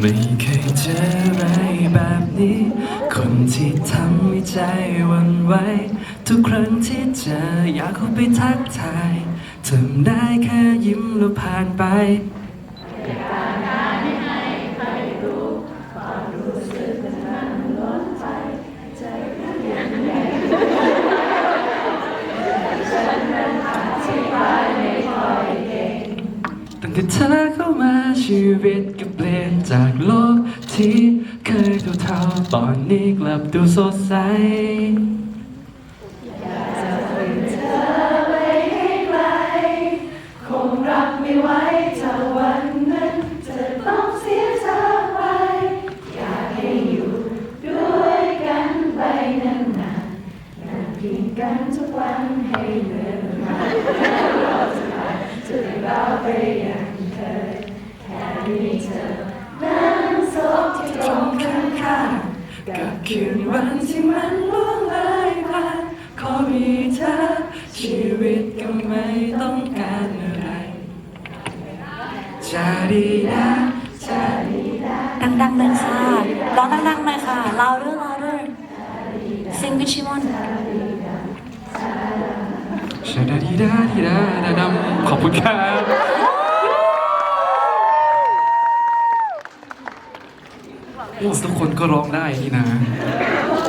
ไม่เคยเจออะไรแบบนี้ คนที่ทำให้ใจวันไหวทุกครั้งที่เจออยากเข้าไปทักทายทำได้แค่ยิ้มแล้วผ่านไป ตั้งแต่เธอเข้ามาชีวิตก็เปลี่ยนจากโลกที่เคยดูเทาๆตอนนี้กลับดูสดใสคงรับไม่ไหวถ้าวันนั้นจะต้องเสียเธอไปอยากให้อยู่ด้วยกันไปนานๆนั่งพิงกันทุกวันให้เหนื่อยมาแล้วเราจะผ่านทุกเราไปอย่างเคยแค่ มีเธอนั่งซบที่ตรงข้างกับคืนวันที่มันล่วงเลยผ่านขอมีเธอชีวิตก็ไม่ต้องการอะไรจาดีดาจาดีดาดังๆเลยค่ะร้องดังๆหน่อยค่ะ louder louder sing with Shimon ชาดาดีดาดีดาดาดำขอบคุณครับโอ้ ทุกคนก็ร้องได้นี่นะ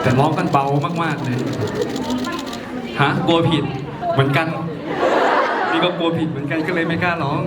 แต่ร้องกันเบามากๆเลย ฮะ กลัวผิดเหมือนกัน นี่ก็กลัวผิดเหมือนกันก็เลยไม่กล้าร้อง